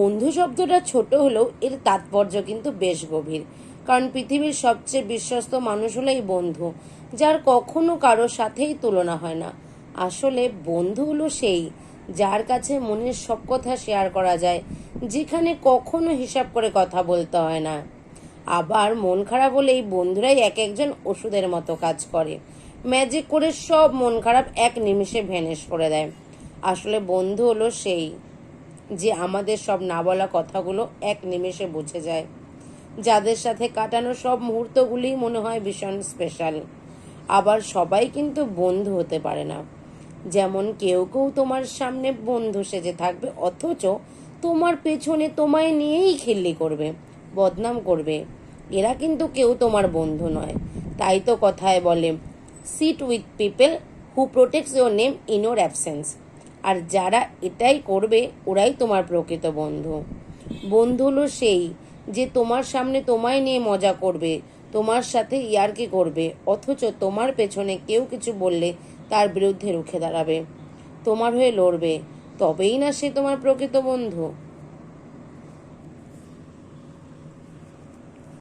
বন্ধু শব্দটা ছোট হলেও এর তাৎপর্য কিন্তু বেশ গভীর। কারণ পৃথিবীর সবচেয়ে বিশ্বস্ত মানুষ হলো এই বন্ধু, যার কখনো কারোর সাথেই তুলনা হয় না। আসলে বন্ধু হলো সেই, যার কাছে মনের সব কথা শেয়ার করা যায়, যেখানে কখনো হিসাব করে কথা বলতে হয় না। আবার মন খারাপ হলে এই বন্ধুরাই এক একজন ওষুধের মতো কাজ করে। ম্যাজিক করে সব মন খারাপ এক নিমিষে ভ্যানিশ করে দেয়। আসলে বন্ধু হলো সেই। যে আমাদের সব না বলা কথাগুলো এক নিমেষে বুঝে যায়। যাদের সাথে কাটানো সব মুহূর্তগুলি মনে হয় ভীষণ স্পেশাল আবার সবাই কিন্তু বন্ধু হতে পারে না। যেমন কেউ কেউ তোমার সামনে বন্ধু সেজে থাকবে, অথচ তোমার পেছনে তোমায় নিয়েই খিল্লি করবে, বদনাম করবে। এরা কিন্তু কেউ তোমার বন্ধু নয়। তাই তো কথায় বলে sit with people who protects your name in or absence আর যারা এটাই করবে, ওরাই তোমার প্রকৃত বন্ধু। বন্ধু হলো সেই যে তোমার সামনে তোমায় নিয়ে মজা করবে, তোমার সাথে ইয়ার্কি করবে, অথচ তোমার পেছনে কেউ কিছু বললে তার বিরুদ্ধে রুখে দাঁড়াবে, তোমার হয়ে লড়বে, তবেই না সে তোমার প্রকৃত বন্ধু।